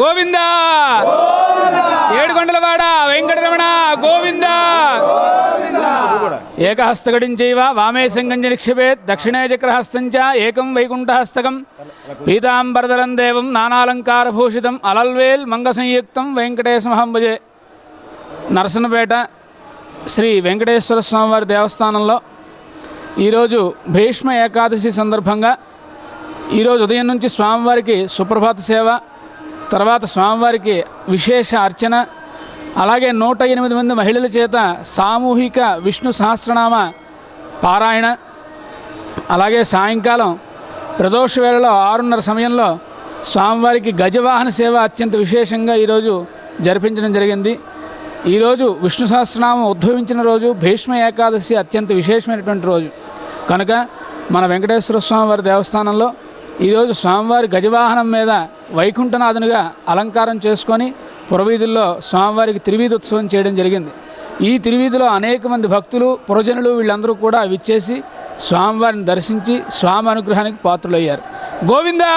గోవిందా! ఏడుకొండలవాడ వెంకటరమణ గోవిందా! ఏకహస్తగడించైవ వామే సంగంజ నిక్షిపేత్ దక్షిణే చక్రహస్తం చ ఏకం వైకుంఠహస్తకం పీతాంబరధరం దేవం నానాలంకారభూషితం అలల్వేల్ మంగసంయుక్తం వెంకటేశమహం భజే నరసన్నపేట శ్రీ వెంకటేశ్వర స్వామివారి దేవస్థానంలో. ఈరోజు భీష్మ ఏకాదశి సందర్భంగా ఈరోజు ఉదయం నుంచి స్వామివారికి సుప్రభాత సేవ తర్వాత స్వామివారికి విశేష అర్చన అలాగే నూట ఎనిమిది మంది మహిళల చేత సామూహిక విష్ణు సహస్రనామ పారాయణ అలాగే సాయంకాలం ప్రదోష వేళలో ఆరున్నర సమయంలో స్వామివారికి గజవాహన సేవ అత్యంత విశేషంగా ఈరోజు జరిపించడం జరిగింది. ఈరోజు విష్ణు సహస్రనామం ఉద్భవించిన రోజు భీష్మ ఏకాదశి అత్యంత విశేషమైనటువంటి రోజు. కనుక మన వెంకటేశ్వర స్వామివారి దేవస్థానంలో ఈరోజు స్వామివారి గజవాహనం మీద వైకుంఠనాథునిగా అలంకారం చేసుకొని పురవీధుల్లో స్వామివారికి తిరువీధి ఉత్సవం చేయడం జరిగింది. ఈ తిరువీధిలో అనేక మంది భక్తులు పురజనులు వీళ్ళందరూ కూడా విచ్చేసి స్వామివారిని దర్శించి స్వామి అనుగ్రహానికి పాత్రులయ్యారు. గోవిందా!